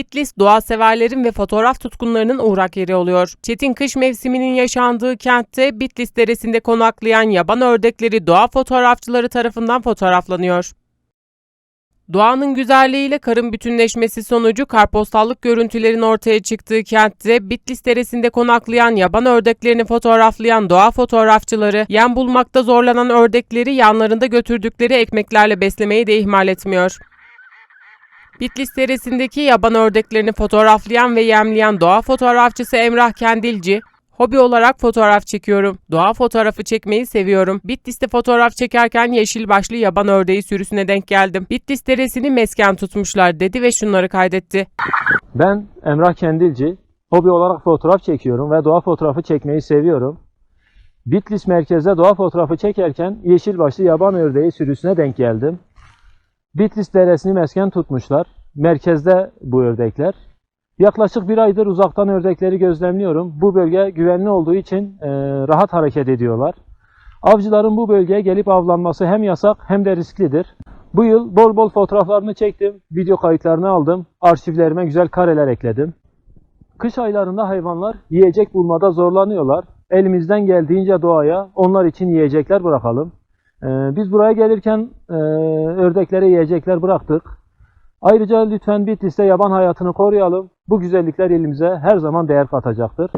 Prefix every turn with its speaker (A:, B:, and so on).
A: Bitlis doğa severlerin ve fotoğraf tutkunlarının uğrak yeri oluyor. Çetin kış mevsiminin yaşandığı kentte Bitlis Deresi'nde konaklayan yaban ördekleri doğa fotoğrafçıları tarafından fotoğraflanıyor. Doğanın güzelliğiyle karın bütünleşmesi sonucu karpostallık görüntülerin ortaya çıktığı kentte Bitlis Deresi'nde konaklayan yaban ördeklerini fotoğraflayan doğa fotoğrafçıları yem bulmakta zorlanan ördekleri yanlarında götürdükleri ekmeklerle beslemeyi de ihmal etmiyor. Bitlis Deresi'ndeki yaban ördeklerini fotoğraflayan ve yemleyen doğa fotoğrafçısı Emrah Kendilci, Hobi olarak fotoğraf çekiyorum. Doğa fotoğrafı çekmeyi seviyorum. Bitlis'te fotoğraf çekerken yeşil başlı yaban ördeği sürüsüne denk geldim. Bitlis Deresi'ni mesken tutmuşlar dedi ve şunları kaydetti.
B: Ben Emrah Kendilci. Hobi olarak fotoğraf çekiyorum ve doğa fotoğrafı çekmeyi seviyorum. Bitlis merkezde doğa fotoğrafı çekerken yeşil başlı yaban ördeği sürüsüne denk geldim. Bitlis deresini mesken tutmuşlar. Merkezde bu ördekler. Yaklaşık bir aydır uzaktan ördekleri gözlemliyorum. Bu bölge güvenli olduğu için e, rahat hareket ediyorlar. Avcıların bu bölgeye gelip avlanması hem yasak hem de risklidir. Bu yıl bol bol fotoğraflarını çektim, video kayıtlarını aldım, arşivlerime güzel kareler ekledim. Kış aylarında hayvanlar yiyecek bulmada zorlanıyorlar. Elimizden geldiğince doğaya onlar için yiyecekler bırakalım. Ee, biz buraya gelirken e, ördeklere yiyecekler bıraktık. Ayrıca lütfen Bitlis'te yaban hayatını koruyalım. Bu güzellikler elimize her zaman değer katacaktır.